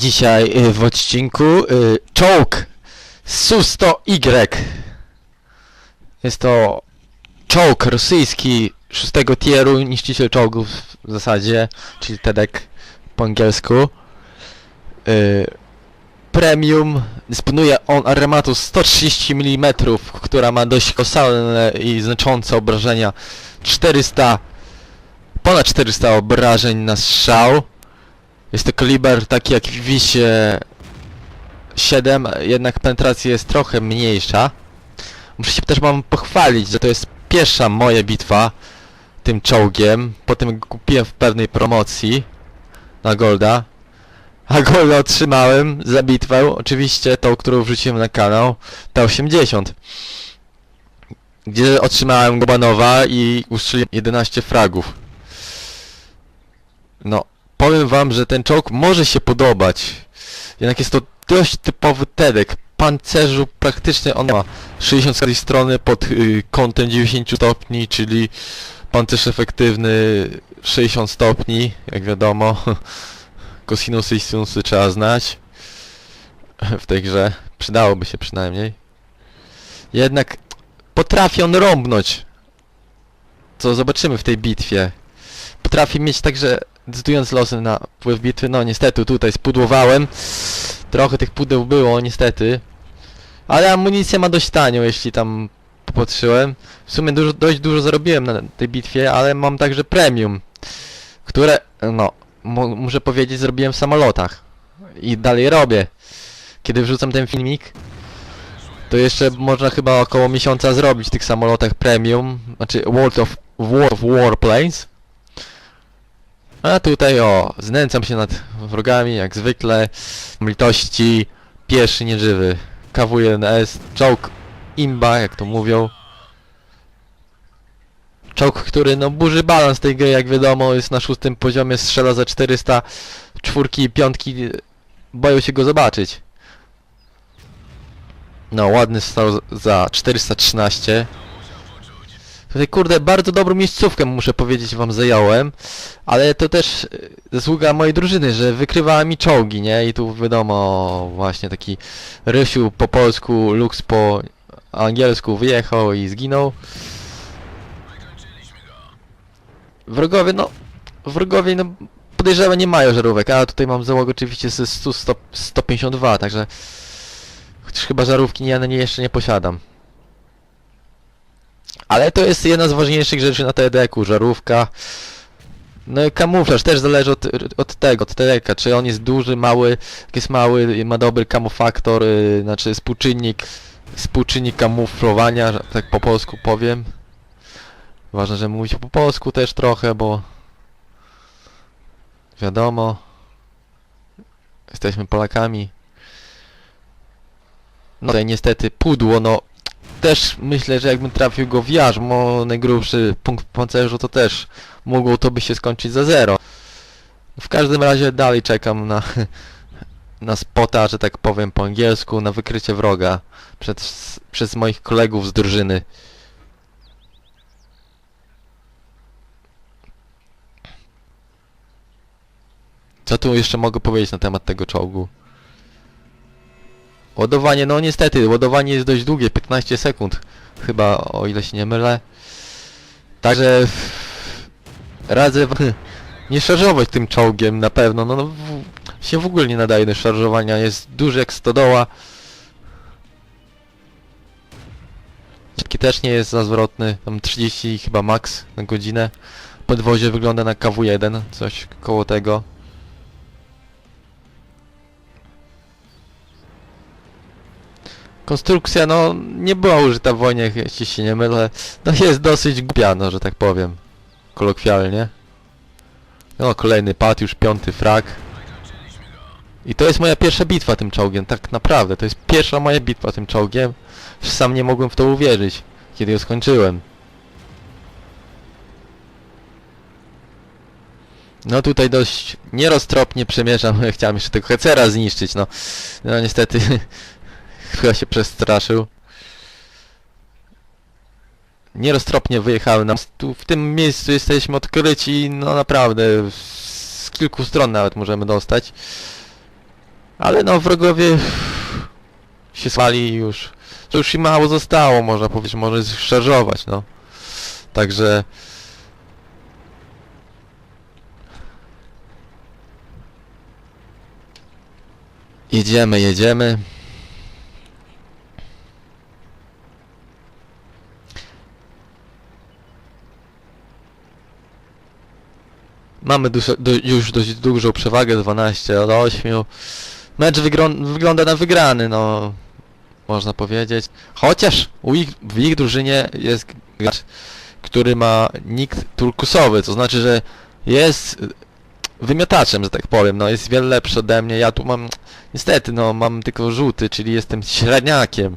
Dzisiaj y, w odcinku y, czołg Su-100Y. Jest to czołg rosyjski szóstego tieru, niszczyciel czołgów w zasadzie, czyli TEDek po angielsku. Y, premium, dysponuje on armatą 130 mm, która ma dość kolosalne i znaczące obrażenia. 400, ponad 400 obrażeń na strzał. Jest to kaliber taki jak w Wisie 7, jednak penetracja jest trochę mniejsza. Muszę się też wam pochwalić, że to jest pierwsza moja bitwa tym czołgiem. Potem kupiłem w pewnej promocji na Golda. A Golda otrzymałem za bitwę, oczywiście tą, którą wrzuciłem na kanał, ta 80. Gdzie otrzymałem Gobanowa i ustrzeliłem 11 fragów. No, powiem wam, że ten czołg może się podobać. Jednak jest to dość typowy TEDek. Pancerzu praktycznie on ma 60 z strony pod y, kątem 90 stopni, czyli pancerz efektywny 60 stopni, jak wiadomo. Kosinusy i sinusy trzeba znać w tej grze. Przydałoby się przynajmniej. Jednak potrafi on rąbnąć. Co zobaczymy w tej bitwie. Potrafi mieć także decydując losy na wpływ bitwy. No niestety tutaj spudłowałem. Trochę tych pudeł było niestety. Ale amunicję ma dość tanią, jeśli tam popatrzyłem. W sumie dużo, dość dużo zarobiłem na tej bitwie, ale mam także premium. Które, no, mu- muszę powiedzieć, zrobiłem w samolotach. I dalej robię. Kiedy wrzucam ten filmik, to jeszcze można chyba około miesiąca zrobić w tych samolotach premium. Znaczy World of, of Warplanes. A tutaj o, znęcam się nad wrogami jak zwykle. Litości, pieszy nieżywy. KW1S, czołg imba, jak to mówią. Czołg, który no burzy balans tej gry, jak wiadomo, jest na szóstym poziomie, strzela za 400, czwórki i piątki boją się go zobaczyć. No, ładny stał za 413. Tutaj kurde, bardzo dobrą miejscówkę muszę powiedzieć wam zająłem, ale to też y, zasługa mojej drużyny, że wykrywała mi czołgi, nie? I tu wiadomo, właśnie taki Rysiu po polsku, Lux po angielsku wyjechał i zginął. Wrogowie, no, wrogowie, no, podejrzewam nie mają żarówek, a tutaj mam załogę oczywiście ze 100, 100, 152, także chociaż chyba żarówki ja na niej jeszcze nie posiadam. Ale to jest jedna z ważniejszych rzeczy na TEDeku, żarówka. No i kamuflaż też zależy od, od tego, od TEDeka, czy on jest duży, mały, jest mały, ma dobry kamufaktor, yy, znaczy współczynnik, współczynnik kamuflowania, że tak po polsku powiem. Ważne, że mówić po polsku też trochę, bo wiadomo, jesteśmy Polakami. No tutaj niestety pudło, no też myślę, że jakbym trafił go w jarzmo, najgrubszy punkt pancerzu, to też mogło to by się skończyć za zero. W każdym razie dalej czekam na, na spota, że tak powiem po angielsku, na wykrycie wroga przed, przez moich kolegów z drużyny. Co tu jeszcze mogę powiedzieć na temat tego czołgu? Ładowanie, no niestety, ładowanie jest dość długie, 15 sekund. Chyba, o ile się nie mylę. Także... Radzę nie szarżować tym czołgiem na pewno, no, no się w ogóle nie nadaje do szarżowania, jest duży jak stodoła. Szybki też nie jest za zwrotny, tam 30 chyba max na godzinę. Podwozie wygląda na KW1, coś koło tego. Konstrukcja, no, nie była użyta w wojnie, jeśli się nie mylę. No jest dosyć głupia, no, że tak powiem. Kolokwialnie. No, kolejny pad, już piąty frag. I to jest moja pierwsza bitwa tym czołgiem, tak naprawdę. To jest pierwsza moja bitwa tym czołgiem. Sam nie mogłem w to uwierzyć, kiedy ją skończyłem. No tutaj dość nieroztropnie przemierzam, chciałem jeszcze tego hecera zniszczyć, no. No niestety chyba się przestraszył. Nieroztropnie wyjechałem na tu w tym miejscu jesteśmy odkryci, no naprawdę z kilku stron nawet możemy dostać. Ale no wrogowie się swali już. To już i mało zostało, można powiedzieć, może szarżować, no. Także... Jedziemy, jedziemy. Mamy dużo, du, już dość dużą przewagę, 12 do 8. Mecz wygląda na wygrany, no. Można powiedzieć. Chociaż ich, w ich drużynie jest gracz, który ma nick turkusowy, to znaczy, że jest wymiotaczem, że tak powiem, no jest wiele lepszy ode mnie, ja tu mam, niestety, no mam tylko żółty, czyli jestem średniakiem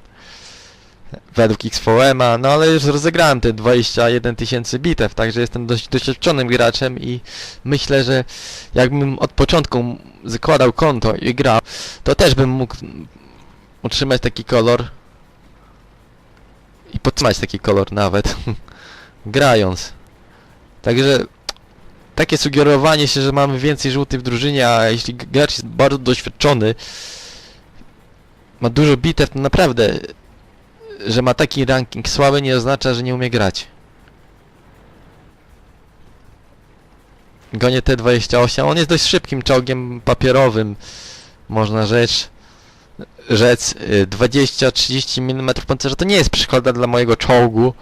według XVM-a, no ale już rozegrałem te 21 tysięcy bitew, także jestem dość doświadczonym graczem i myślę, że jakbym od początku zakładał konto i grał, to też bym mógł utrzymać taki kolor i podtrzymać taki kolor nawet, grając. Także takie sugerowanie się, że mamy więcej żółtych w drużynie, a jeśli gracz jest bardzo doświadczony, ma dużo bitew, to naprawdę, że ma taki ranking słaby nie oznacza, że nie umie grać. Gonię T28, on jest dość szybkim czołgiem papierowym, można rzec, rzec y, 20-30 mm pancerza to nie jest przeszkoda dla mojego czołgu.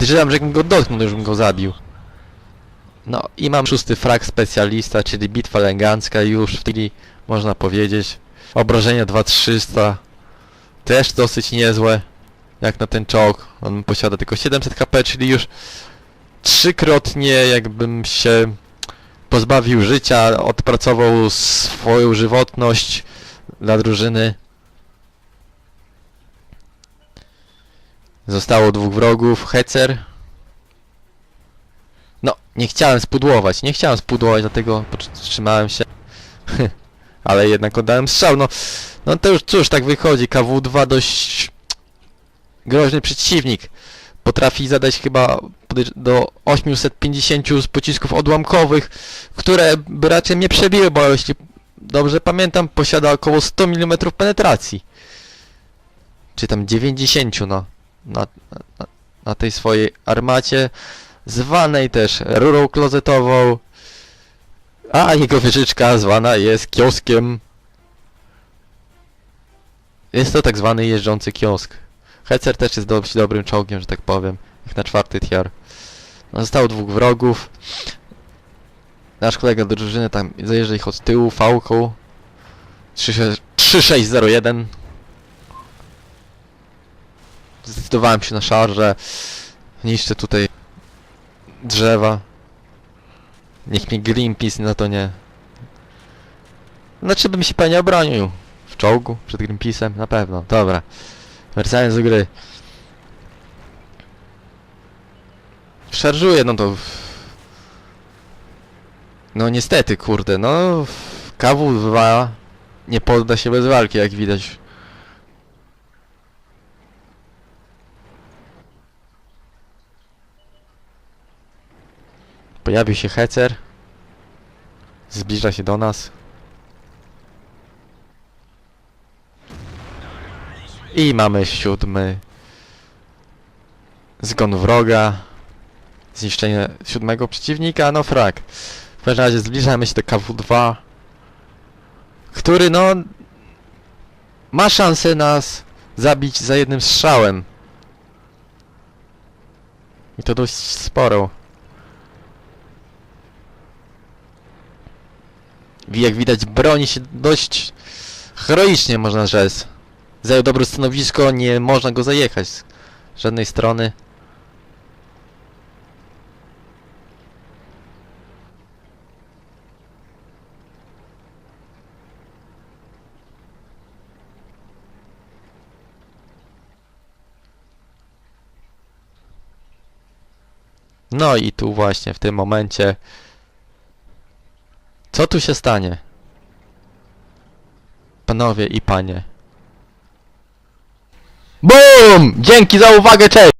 Myślałem, że jakbym go dotknął, już bym go zabił. No i mam szósty frag specjalista, czyli bitwa elegancka już w chwili, można powiedzieć. Obrażenia 2300. Też dosyć niezłe. Jak na ten czołg. On posiada tylko 700 HP, czyli już trzykrotnie jakbym się pozbawił życia, odpracował swoją żywotność dla drużyny. Zostało dwóch wrogów. Hecer. No, nie chciałem spudłować, nie chciałem spudłować, dlatego powstrzymałem się. Ale jednak oddałem strzał, no. No to już cóż, tak wychodzi. KW2 dość groźny przeciwnik. Potrafi zadać chyba do 850 z pocisków odłamkowych, które by raczej nie przebiły, bo jeśli dobrze pamiętam, posiada około 100 mm penetracji. Czy tam 90, no. Na, na, na tej swojej armacie, zwanej też rurą klozetową, a jego wieżyczka zwana jest kioskiem. Jest to tak zwany jeżdżący kiosk. Hecer też jest dość dobrym czołgiem, że tak powiem, jak na czwarty tier. No, zostało dwóch wrogów. Nasz kolega do drużyny tam zajeżdża ich od tyłu fałką. 3601. Zdecydowałem się na szarżę. Niszczę tutaj drzewa. Niech mnie Greenpeace na to nie... Znaczy bym się pewnie obronił. W czołgu, przed Greenpeace'em, na pewno. Dobra. Wracając do gry. Szarżuję, no to... No niestety, kurde, no... KW2 nie podda się bez walki, jak widać. Pojawił się Hecer. Zbliża się do nas. I mamy siódmy. Zgon wroga. Zniszczenie siódmego przeciwnika, no frak. W każdym razie zbliżamy się do KW2. Który no... Ma szansę nas zabić za jednym strzałem. I to dość sporo. Jak widać broni się dość heroicznie można rzec. Zajął dobre stanowisko, nie można go zajechać z żadnej strony. No i tu właśnie w tym momencie co tu się stanie? Panowie i panie. BOOM! Dzięki za uwagę, cześć!